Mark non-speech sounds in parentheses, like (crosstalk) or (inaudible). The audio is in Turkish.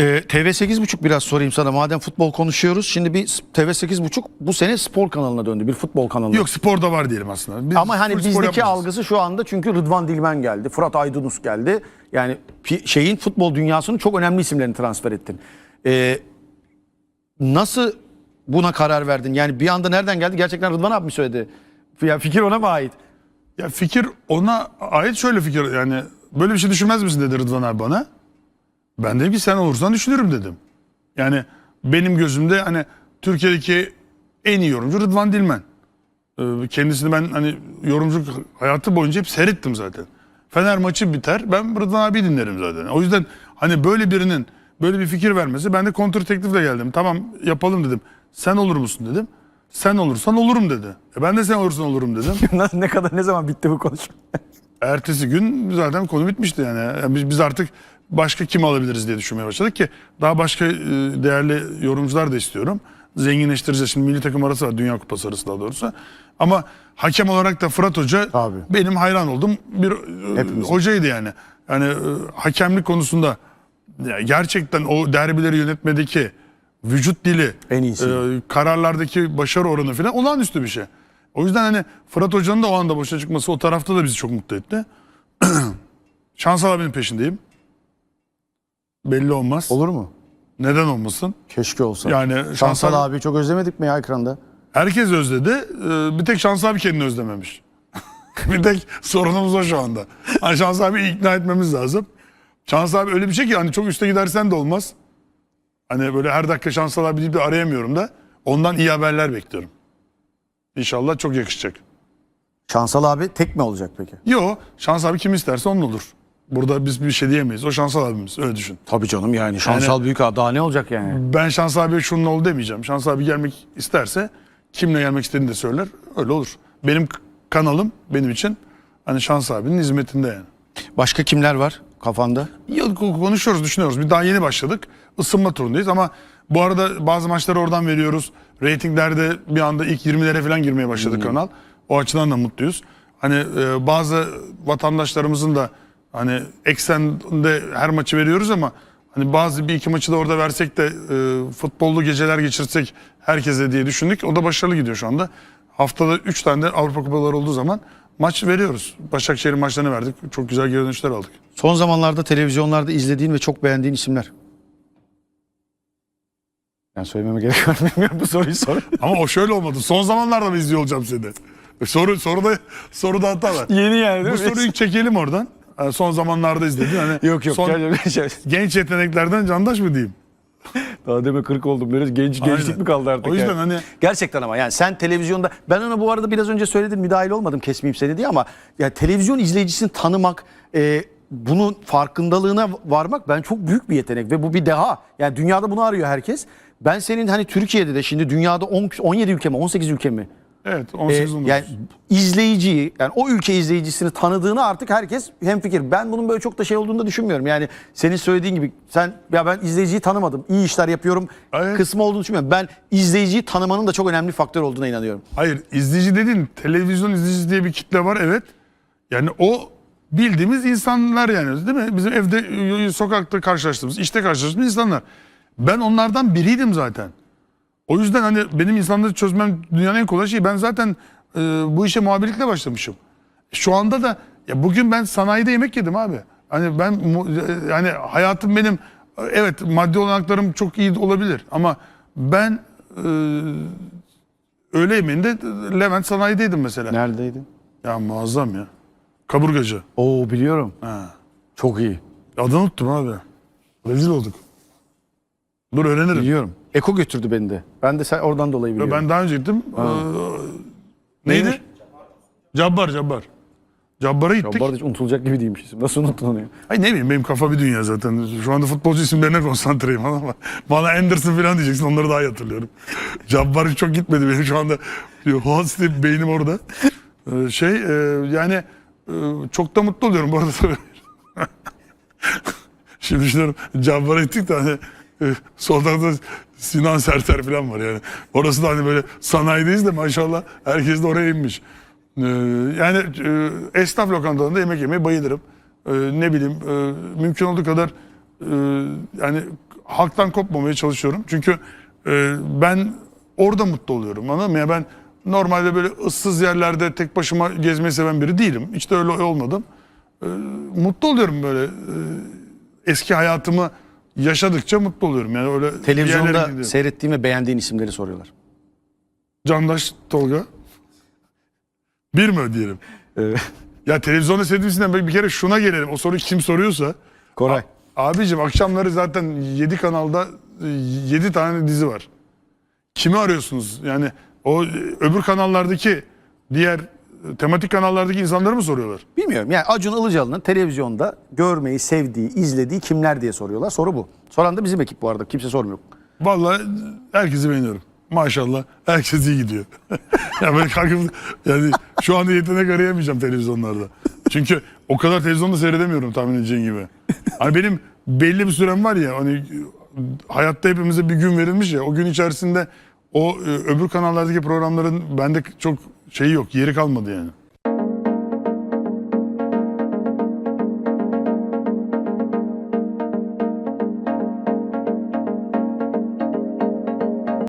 Ee, TV 8.5 biraz sorayım sana madem futbol konuşuyoruz. Şimdi bir TV 8.5 bu sene spor kanalına döndü. Bir futbol kanalına. Yok sporda var diyelim aslında. Biz Ama hani spor bizdeki yapmayız. algısı şu anda çünkü Rıdvan Dilmen geldi. Fırat Aydınus geldi. Yani şeyin futbol dünyasının çok önemli isimlerini transfer ettin. Ee, nasıl buna karar verdin? Yani bir anda nereden geldi? Gerçekten Rıdvan abi mi söyledi? Ya fikir ona mı ait? Ya fikir ona ait şöyle fikir yani böyle bir şey düşünmez misin dedi Rıdvan abi bana. Ben dedim ki sen olursan düşünürüm dedim. Yani benim gözümde hani Türkiye'deki en iyi yorumcu Rıdvan Dilmen. Ee, Kendisini ben hani yorumcu hayatı boyunca hep seyrettim zaten. Fener maçı biter ben Rıdvan abi dinlerim zaten. O yüzden hani böyle birinin böyle bir fikir vermesi ben de kontr teklifle geldim. Tamam yapalım dedim. Sen olur musun dedim. Sen olursan olurum dedi. E ben de sen olursan olurum dedim. (laughs) ne kadar ne zaman bitti bu konuşma? Ertesi gün zaten konu bitmişti yani. Yani biz, biz artık başka kim alabiliriz diye düşünmeye başladık ki daha başka e, değerli yorumcular da istiyorum. Zenginleştireceğiz. Şimdi milli takım arası var. Dünya Kupası arası daha doğrusu. Ama hakem olarak da Fırat Hoca Abi. benim hayran olduğum bir e, Hepimizin. hocaydı yani. Yani e, hakemlik konusunda gerçekten o derbileri yönetmedeki vücut dili, En iyisi. e, kararlardaki başarı oranı falan olağanüstü bir şey. O yüzden hani Fırat Hoca'nın da o anda boşa çıkması o tarafta da bizi çok mutlu etti. (clears throat) Şansal abinin peşindeyim. Belli olmaz. Olur mu? Neden olmasın? Keşke olsa. Yani Şansal Şansal abi çok özlemedik mi ya ekranda? herkes özledi. Ee, Bir tek Şans abi kendini özlememiş. (laughs) bir tek sorunumuz o şu anda. Hani Şans abi ikna etmemiz lazım. Şans abi öyle bir şey ki hani çok üste gidersen de olmaz. Hani böyle her dakika Şansal abi deyip de arayamıyorum da. Ondan iyi haberler bekliyorum. İnşallah çok yakışacak. Şansal abi tek mi olacak peki? Yo, Şans abi kim isterse onun olur. Burada biz bir şey diyemeyiz. O Şansal abimiz öyle düşün. Tabii canım yani şansal büyük abi daha ne olacak yani? Ben Şans abiye şunun ol demeyeceğim. Şans abi gelmek isterse kimle gelmek istediğini de söyler. Öyle olur. Benim k- kanalım benim için hani Şans abinin hizmetinde yani. Başka kimler var kafanda? Yok, konuşuyoruz, düşünüyoruz. Bir daha yeni başladık. Isınma turundayız ama bu arada bazı maçları oradan veriyoruz. Ratinglerde bir anda ilk 20'lere falan girmeye başladı kanal. O açıdan da mutluyuz. Hani e, bazı vatandaşlarımızın da hani eksende her maçı veriyoruz ama hani bazı bir iki maçı da orada versek de e, futbollu geceler geçirsek herkese diye düşündük. O da başarılı gidiyor şu anda. Haftada 3 tane de Avrupa Kupaları olduğu zaman maç veriyoruz. Başakşehir'in maçlarını verdik. Çok güzel geri dönüşler aldık. Son zamanlarda televizyonlarda izlediğin ve çok beğendiğin isimler. Ben söylememe gerek var mı bilmiyorum bu soruyu sor. (laughs) Ama o şöyle olmadı. Son zamanlarda mı izliyor olacağım seni? Soru soruda soruda hata var. Yeni yani Bu soruyu çekelim oradan. Yani son zamanlarda izledin. Hani (laughs) Yok yok. Son (laughs) genç yeteneklerden candaş mı diyeyim? Daha deme 40 oldum. Böyle genç gençlik Aynen. mi kaldı artık? O yüzden yani? hani Gerçekten ama yani sen televizyonda ben ona bu arada biraz önce söyledim müdahil olmadım kesmeyeyim seni diye ama ya televizyon izleyicisini tanımak e, bunun farkındalığına varmak ben çok büyük bir yetenek ve bu bir deha. Yani dünyada bunu arıyor herkes. Ben senin hani Türkiye'de de şimdi dünyada 10, 17 ülke mi 18 ülke mi? Evet E, 18 19. yani izleyiciyi yani o ülke izleyicisini tanıdığını artık herkes hemfikir. Ben bunun böyle çok da şey olduğunu da düşünmüyorum. Yani senin söylediğin gibi sen ya ben izleyiciyi tanımadım. iyi işler yapıyorum Evet. kısmı olduğunu düşünmüyorum. Ben izleyiciyi tanımanın da çok önemli faktör olduğuna inanıyorum. Hayır izleyici dediğin televizyon izleyicisi diye bir kitle var evet. Yani o bildiğimiz insanlar yani değil mi? Bizim evde e, sokakta karşılaştığımız, işte karşılaştığımız insanlar. Ben onlardan biriydim zaten. O yüzden hani benim insanları çözmem dünyanın en kolay şeyi. Ben zaten e, bu işe muhabirlikle başlamışım. Şu anda da ya bugün ben sanayide yemek yedim abi. Hani ben e, yani hayatım benim e, evet maddi olanaklarım çok iyi olabilir ama ben e, öğle yemeğinde Levent sanayideydim mesela. Neredeydin? Ya muazzam ya. Kaburgacı. Oo biliyorum. Ha. Çok iyi. Adını unuttum abi. Rezil olduk. Dur öğrenirim. Biliyorum. Eko götürdü beni de. Ben de sen oradan dolayı biliyorum. Ben daha önce gittim. Ee, neydi? Neymiş? Cabbar Cabbar. Cabbar'a Ya gittik. bu arada hiç unutulacak gibi değilmiş isim. Nasıl unuttun onu ya? Ay ne bileyim benim kafa bir dünya zaten. Şu anda futbolcu isimlerine konsantreyim ama (laughs) bana Anderson falan diyeceksin onları daha iyi hatırlıyorum. (laughs) Cabbar çok gitmedi benim şu anda. Hans diye beynim orada. Ee, şey e, yani e, çok da mutlu oluyorum bu arada. (laughs) Şimdi düşünüyorum Cabbar'a gittik de hani e, tarafta Sinan Serter falan var yani. Orası da hani böyle sanayideyiz de maşallah herkes de oraya inmiş. Ee, yani e, esnaf lokantalarında yemek yemeye bayılırım. Ne bileyim mümkün olduğu kadar yani halktan kopmamaya çalışıyorum. Çünkü ben orada mutlu oluyorum. Anladın mı? Ya ben normalde böyle ıssız yerlerde tek başıma gezmeyi seven biri değilim. Hiç de öyle olmadım. Mutlu oluyorum böyle. eski hayatımı yaşadıkça mutlu oluyorum. Yani öyle Televizyonda seyrettiğin ve beğendiğin isimleri soruyorlar. Candaş Tolga. Bir mi ödeyelim? Ya televizyonda sevdiğimizden bir kere şuna gelelim. O soruyu kim soruyorsa. Koray. Abicim akşamları zaten 7 kanalda 7 tane dizi var. Kimi arıyorsunuz? Yani o e, öbür kanallardaki diğer e, tematik kanallardaki insanları mı soruyorlar? Bilmiyorum yani Acun Ilıcalı'nın televizyonda görmeyi, sevdiği, izlediği kimler diye soruyorlar. Soru bu. Soran da bizim ekip bu arada. Kimse sormuyor. Vallahi herkesi beğeniyorum. Maşallah herkes iyi gidiyor. (laughs) ya böyle kalkıp yani şu anda yetenek arayamayacağım televizyonlarda. Çünkü o kadar televizyonda seyredemiyorum tahmin edeceğin gibi. Hani benim belli bir sürem var ya hani hayatta hepimize bir gün verilmiş ya o gün içerisinde o e, öbür kanallardaki programların bende çok şeyi yok yeri kalmadı yani.